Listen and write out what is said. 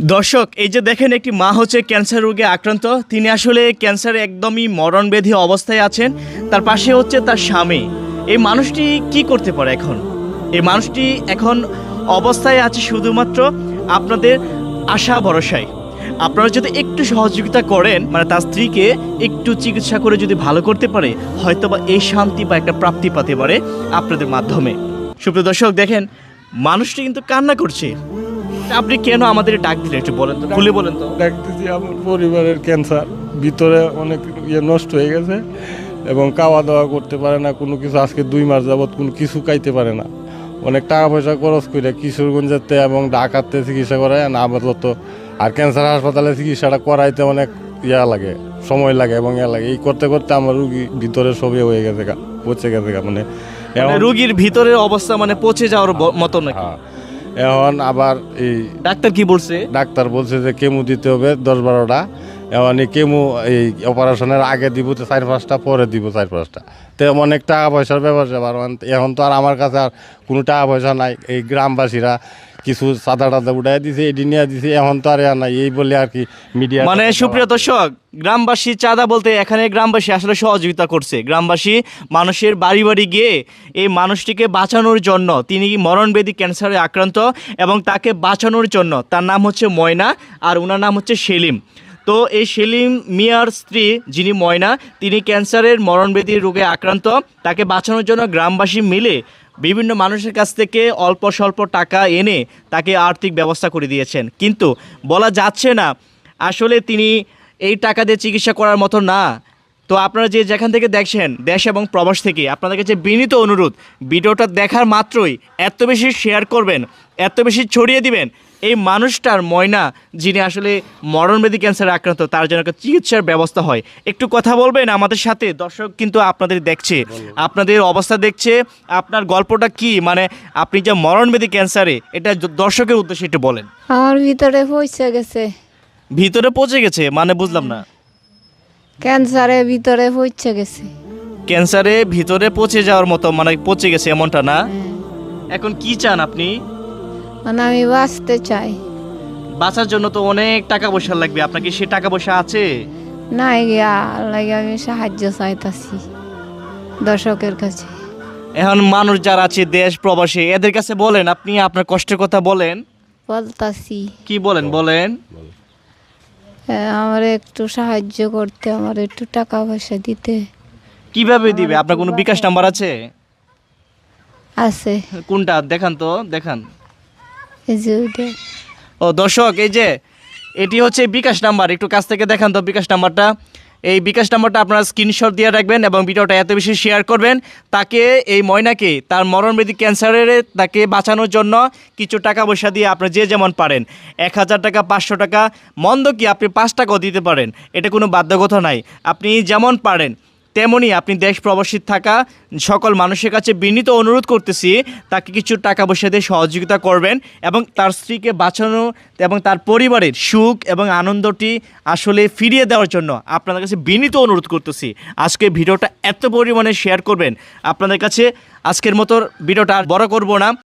দর্শক, এই যে দেখেন একটি মা হচ্ছে ক্যান্সার রোগে আক্রান্ত। তিনি আসলে ক্যান্সারে একদমই মরণবেধি অবস্থায় আছেন। তার পাশে হচ্ছে তার স্বামী। এই মানুষটি কি করতে পারে এখন? এই মানুষটি এখন অবস্থায় আছে শুধুমাত্র আপনাদের আশা ভরসায়। আপনারা যদি একটু সহযোগিতা করেন মানে তার স্ত্রীকে একটু চিকিৎসা করে যদি ভালো করতে পারে, হয়তোবা এই শান্তি বা একটা প্রাপ্তি পেতে পারে আপনাদের মাধ্যমে। সুপ্রিয় দর্শক, দেখেন, মানুষটি কিন্তু কান্না করছে। আপনি কেন আমাদের ডাক দিলেন একটু বলেন তো খুলে বলেন তো। দেখতেছি আমার পরিবারের ক্যান্সার ভিতরে অনেক ইয়ে নষ্ট হয়ে গেছে এবং খাওয়া দাওয়া করতে পারে না কোনো কিছু আজকে দুই মাস যাবৎ কোনো কিছু খাইতে পারে না। অনেক টাকা পয়সা খরচ করে কিশোরগঞ্জেতে এবং ঢাকাতে চিকিৎসা করায় না আপাতত আর ক্যান্সার হাসপাতালে চিকিৎসাটা করাইতে অনেক ইয়া লাগে সময় লাগে এবং ইয়া লাগে। এই করতে করতে আমার রুগী ভিতরে সবই হয়ে গেছে পচে গেছে গা মানে রুগীর ভিতরের অবস্থা মানে পচে যাওয়ার মতো নাকি? হ্যাঁ, এখন আবার এই ডাক্তার কি বলছে? ডাক্তার বলছে যে কেমো দিতে হবে দশ বারোটা। এখন এই কেমো এই অপারেশনের আগে দিব তো চার পাঁচটা পরে দিব চার পাঁচটা। তো অনেক টাকা পয়সার ব্যাপার এখন- এখন তো আর আমার কাছে আর কোনো টাকা পয়সা নাই। এই গ্রামবাসীরা কিছু সাদা টাদা উঠাই দিছে এটি নিয়ে দিছে এখন তো আর নাই এই বলে আর কি মিডিয়া মানে সুপ্রিয় দর্শক গ্রামবাসী চাঁদা বলতে এখানে গ্রামবাসী আসলে সহযোগিতা করছে। গ্রামবাসী মানুষের বাড়ি বাড়ি গিয়ে এই মানুষটিকে বাঁচানোর জন্য তিনি মরণবেদী ক্যান্সারে আক্রান্ত এবং তাকে বাঁচানোর জন্য তার নাম হচ্ছে ময়না আর ওনার নাম হচ্ছে সেলিম। তো এই সেলিম মিয়ার স্ত্রী যিনি ময়না তিনি ক্যান্সারের মরণবেদী রোগে আক্রান্ত তাকে বাঁচানোর জন্য গ্রামবাসী মিলে বিভিন্ন মানুষের কাছ থেকে অল্প স্বল্প টাকা এনে তাকে আর্থিক ব্যবস্থা করে দিয়েছেন। কিন্তু বলা যাচ্ছে না, আসলে তিনি এই টাকা দিয়ে চিকিৎসা করার মতো না। তো আপনারা যে যেখান থেকে দেখছেন, দেশ এবং প্রবাস থেকে, আপনাদের কাছে বিনীত অনুরোধ, ভিডিওটা দেখার মাত্রই এত বেশি শেয়ার করবেন, এত বেশি ছড়িয়ে দিবেন এই মানুষটার ময়না যিনি আসলে মরণবেদী ক্যান্সারে আক্রান্ত তার জন্য একটা চিকিৎসার ব্যবস্থা হয়। একটু কথা বলবেন আমাদের সাথে? দর্শক কিন্তু আপনাদের দেখছে। আপনাদের অবস্থা দেখছে। আপনার গল্পটা কি? মানে আপনি যে মরণবেদী ক্যান্সারে এটা দর্শকের উদ্দেশ্যে একটু বলেন। আমার ভিতরে পৌঁছে গেছে। ভিতরে পচে গেছে? মানে বুঝলাম না। ক্যান্সারে ভিতরে পৌঁছে গেছে। ক্যান্সারে ভিতরে পচে যাওয়ার মতো মানে পচে গেছে এমনটা না? এখন কি চান আপনি? মানে আমি বাঁচতে চাই। বাঁচার জন্য তো অনেক টাকা পয়সা লাগবে। আপনার কি সে টাকা পয়সা আছে? নাই গিয়া লাগে আমি সাহায্য চাইতাছি দর্শকের কাছে। এখন মানুষ যারা আছে দেশ প্রবাসী এদের কাছে বলেন আপনি আপনার কষ্টের কথা বলেন। বলতাছি। কি বলেন বলেন? আমার একটু সাহায্য করতে আমার একটু টাকা পয়সা দিতে। কীভাবে দিবে? আপনার কোনো বিকাশ নাম্বার আছে? আছে। কোনটা? দেখান তো দেখান। ও, দর্শক, এই যে, এটি হচ্ছে বিকাশ নাম্বার। একটু কাছ থেকে দেখান তো বিকাশ নাম্বারটা। এই বিকাশ নাম্বারটা আপনারা স্ক্রিনশট দিয়ে রাখবেন এবং ভিডিওটা এত বেশি শেয়ার করবেন, তাকে, এই ময়নাকে, তার মরণবেদী ক্যান্সারের, তাকে বাঁচানোর জন্য কিছু টাকা পয়সা দিয়ে আপনি যে যেমন পারেন। এক হাজার টাকা, পাঁচশো টাকা, মন্দ কি আপনি পাঁচ টাকাও দিতে পারেন। এটা কোনো বাধ্যকতা নাই। আপনি যেমন পারেন তেমনি আপনি দেশ প্রবাসী থাকা সকল মানুষের কাছে বিনীত অনুরোধ করতেছি, তাকে কিছু টাকা পয়সা দিয়ে সহযোগিতা করবেন এবং তার স্ত্রীকে বাঁচানো এবং তার পরিবারের সুখ এবং আনন্দটি আসলে ফিরিয়ে দেওয়ার জন্য আপনাদের কাছে বিনীত অনুরোধ করতেছি। আজকে ভিডিওটা এত পরিমাণে শেয়ার করবেন। আপনাদের কাছে আজকের মতো ভিডিওটা আর বড় করব না।